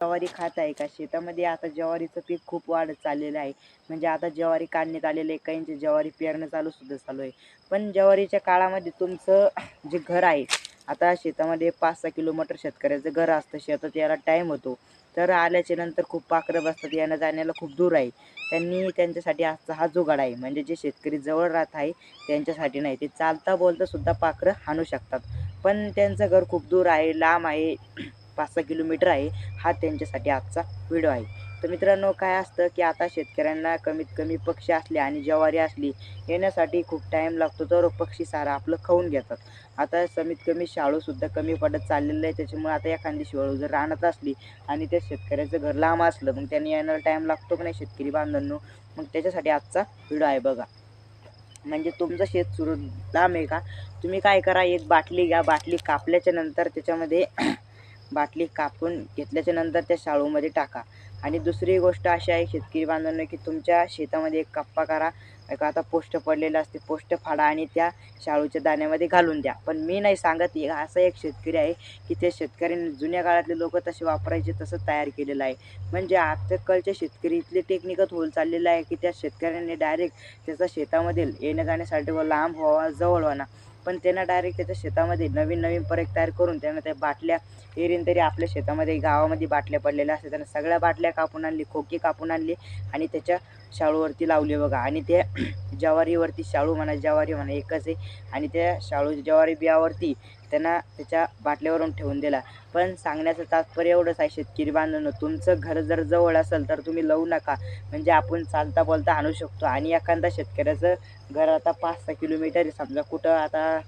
ज्वारी खात आहे का? शेतामध्ये आता ज्वारीचं पीक खूप वाढत चाललेलं आहे. म्हणजे आता ज्वारी काढण्यात आलेलं आहे काहींचे ज्वारी पेरणं चालू सुद्धा चालू आहे. पण ज्वारीच्या काळामध्ये तुमचं जे घर आहे आता शेतामध्ये पाच सहा किलोमीटर शेतकऱ्याचं घर असतं शेतात यायला टाईम होतो. तर आल्याच्यानंतर खूप पाखरं बसतात येणं जाण्याला खूप दूर आहे. त्यांनी त्यांच्यासाठी आजचा हा जुगाड आहे. म्हणजे जे शेतकरी जवळ राहत आहे त्यांच्यासाठी नाही. ते चालता बोलता सुद्धा पाखरं हाणू शकतात. पण त्यांचं घर खूप दूर आहे लांब आहे. पाच सहा किलोमीटर आहे हा त्यांच्यासाठी आजचा व्हिडिओ आहे. तर मित्रांनो काय असतं की आता शेतकऱ्यांना कमीत कमी पक्षी असले आणि ज्वारी असली येण्यासाठी खूप टाईम लागतो. तर पक्षी सारा आपलं खाऊन घेतात. आता कमीत कमी शाळूसुद्धा कमी पडत चाललेलं आहे. त्याच्यामुळे आता एखादी शाळू जर राहणार असली आणि त्या शेतकऱ्याचं घर लांब असलं मग त्यांनी येणारा टाईम लागतो की नाही शेतकरी बांधवांनो? मग त्याच्यासाठी आजचा व्हिडिओ आहे बघा. म्हणजे तुमचं शेत सुरू लांब आहे का? तुम्ही काय करा एक बाटली घ्या. बाटली कापल्याच्या नंतर त्याच्यामध्ये बाटली कापून घेतल्याच्या नंतर त्या शाळूमध्ये टाका. आणि दुसरी गोष्ट अशी आहे शेतकरी बांधवांनो की तुमच्या शेतामध्ये एक कप्पा करा. एक आता पोष्ट पडलेलं असते पोष्ट फाडा आणि त्या शाळूच्या दाण्यामध्ये घालून द्या. पण मी नाही सांगत असा एक शेतकरी आहे की त्या शेतकऱ्यांनी जुन्या काळातले लोक तसे वापरायचे तसं तयार केलेलं आहे. म्हणजे आजकालचे शेतकरी इथले टेक्निकच होत चाललेलं आहे की त्या शेतकऱ्यांनी डायरेक्ट त्याचा शेतामधील येण्या जाण्यासाठी व लांब व्हावा जवळ व्हावा पण त्यांना डायरेक्ट त्याच्या शेतामध्ये नवीन नवीन परत तयार करून त्यांना त्या बाटल्या एरीन तरी आपल्या शेतामध्ये गावामध्ये बाटल्या पडलेल्या असतात. त्यांना सगळ्या बाटल्या कापून आणली खोकी कापून आणली आणि त्याच्या शाळूवरती लावली बघा. आणि त्या ज्वारीवरती शाळू म्हणा ज्वारी म्हणा एकच आहे. आणि त्या शाळू ज्वारी बियावरती त्यांना त्याच्या बाटल्यावरून ठेवून दिला. पण सांगण्याचं तात्पर्य एवढंच आहे शेतकरी बांधवांनो तुमचं घर जर जवळ असेल तर तुम्ही लावू नका. म्हणजे आपण चालता बोलता आणू शकतो. आणि एखादा शेतकऱ्याचं घर आता पाच सहा किलोमीटर आहे. समजा कुठं आता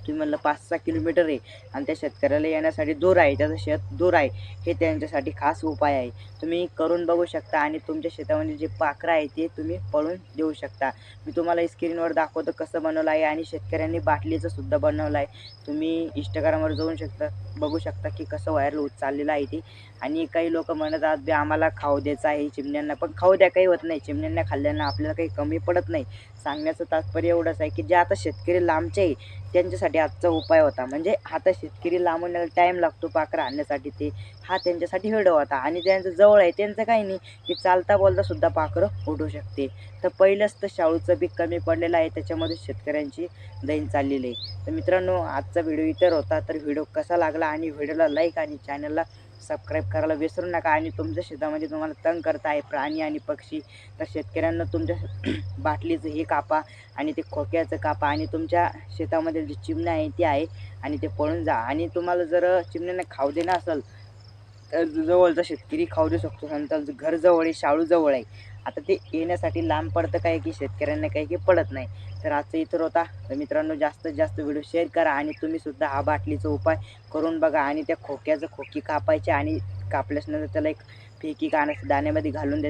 तुम्ही म्हणलं पाच सहा किलोमीटर आहे. आणि त्या शेतकऱ्याला येण्यासाठी दूर आहे. त्याचं शेत दूर आहे. हे त्यांच्यासाठी खास उपाय आहे. तुम्ही करून बघू शकता आणि तुमच्या शेतामध्ये जे पाखरं आहे ते तुम्ही पळून देऊ शकता. मी तुम्हाला स्क्रीनवर दाखवतो कसं बनवलं आहे आणि शेतकऱ्यांनी बाटलीचं सुद्धा बनवलं आहे. तुम्ही इंस्टाग्रामवर जाऊन शकता बघू शकता की कसं व्हायरल होत चाललेलं आहे ते. आणि काही लोक आहात बी आम्हाला खाऊ द्यायचं आहे चिमण्यांना. पण खाऊ द्या काही होत नाही. चिमण्यांना खाल्ल्यानं आपल्याला काही कमी पडत नाही. सांगण्याचं तात्पर्य एवढंच आहे की जे आता शेतकरी लांबचे आहे त्यांच्यासाठी आजचा उपाय होता. म्हणजे आता शेतकरी लांबून टाईम लागतो पाखरं आणण्यासाठी ते. हा त्यांच्यासाठी व्हिडिओ होता. आणि त्यांचं जवळ आहे त्यांचं काही नाही. की चालता बोलता सुद्धा पाखरं उठू शकते. तर पहिलंच तर शाळूचं पीक कमी पडलेलं आहे. त्याच्यामध्ये शेतकऱ्यांची दैन चाललेली आहे. तर मित्रांनो आजचा व्हिडिओ इतर होता. तर व्हिडिओ कसा लागला? आणि व्हिडिओला लाईक आणि चॅनलला सबस्क्राईब करायला विसरू नका. आणि तुमच्या शेतामध्ये तुम्हाला तंग करत आहे प्राणी आणि पक्षी तर शेतकऱ्यांना तुमच्या बाटलीचं हे कापा आणि ते खोक्याचं कापा. आणि तुमच्या शेतामध्ये जे चिमण्या आहे ते आहे आणि ते पळून जा. आणि तुम्हाला जर चिमण्यांना खाऊ देणं असेल जवळचा शेतकरी खाऊ देऊ शकतो. नंतर घरजवळ आहे शाळूजवळ आहे. आता ते येण्यासाठी लांब पडतं काय की शेतकऱ्यांना काही की पडत नाही. तर आजचं इतर होता. तर मित्रांनो जास्तीत जास्त व्हिडिओ शेअर करा आणि तुम्हीसुद्धा हा बाटलीचा उपाय करून बघा आणि त्या खोक्याचं खोकी कापायचे आणि कापल्याच्यानंतर त्याला एक फेकी काना दाण्यामध्ये घालून द्यायचं.